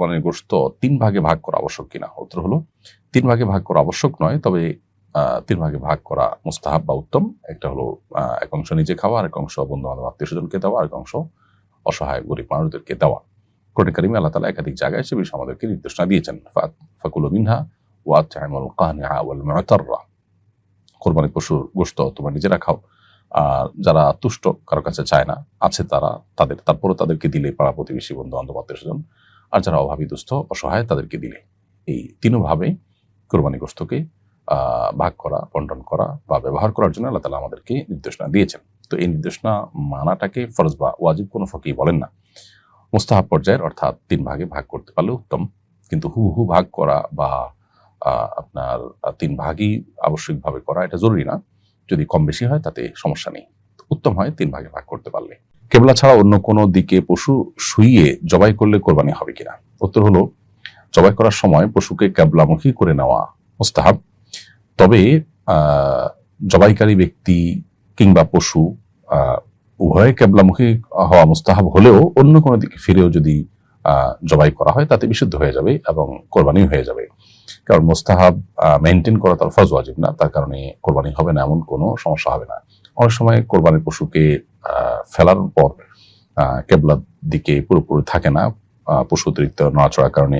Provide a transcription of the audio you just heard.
কোরবানির গোশত তিন ভাগে ভাগ করা আবশ্যক কিনা? উত্তর হলো, তিন ভাগে ভাগ করা আবশ্যক নয়, তবে তিন ভাগে ভাগ করা মুস্তাহাব বা উত্তম। একটা হলো এক অংশ নিজে খাওয়া আর এক অংশ বন্ধু বান্ধব আত্মীয় স্বজনকে দেওয়া আর এক অংশ অসহায়, গরিব মানুষদেরকে দেওয়া। কোরআন কারিমে আল্লাহ তালা একাধিক জায়গায় সে বিষয়ে আমাদেরকে নির্দেশনা দিয়েছেন। ফাকুলু মিনহা ওয়াতআমুল কানিআ ওয়াল মুতাররা। কোরবানি পশুর গোশত তোমরা নিজেরা খাও, আর যারা তুষ্ট কারও কাছে চায় না, আছে তারা তাদের, তারপরও তাদেরকে দিলে পাড়া প্রতিবেশী বন্ধু বান্ধব আত্মীয় স্বজন আর যারা অভাবী দুস্থ অসহায় তাদেরকে দিলে। এই তিনভাবে কোরবানি গোস্তকে আহ, ভাগ করা বন্টন করা বা ব্যবহার করার জন্য আল্লাহ তালা আমাদেরকে নির্দেশনা দিয়েছেন। তো এই নির্দেশনা মানাটাকে ফরজ বা ওয়াজিব কোনো ফকি বলেন না। মুস্তাহাব পর্যায়ের অর্থাৎ তিন ভাগে ভাগ করতে পারলে উত্তম। কিন্তু হু হু ভাগ করা বা আপনার তিন ভাগই আবশ্যিকভাবে করা এটা জরুরি না। যদি কম বেশি হয় তাতে সমস্যা নেই। উত্তম হয় তিন ভাগে ভাগ করতে পারলে। কেবলা ছাড়া অন্য কোনো দিকে পশু শুইয়ে জবাই করলে কোরবানি হবে কিনা? উত্তর হলো, জবাই করার সময় পশুকে কেবলামুখী করে নেওয়া মুস্তাহাব। তবে জবাইকারী ব্যক্তি কিংবা পশু উভয়ে কেবলামুখী হওয়া মুস্তাহাব হলেও অন্য কোনো দিকে ফিরেও যদি জবাই করা হয়, তাতে বিশুদ্ধ হয়ে যাবে এবং কোরবানি হয়ে যাবে। কারণ মোস্তাহাব মেনটেন করা তার ফজ ওয়াজিব না। তার কারণে কোরবানি হবে না, এমন কোনো সমস্যা হবে না। অনেক সময় কোরবানির পশুকে ফেলার পর কেবলার দিকে পুরোপুরি থাকে না পশু অতিরিক্ত নড়াচড়ার কারণে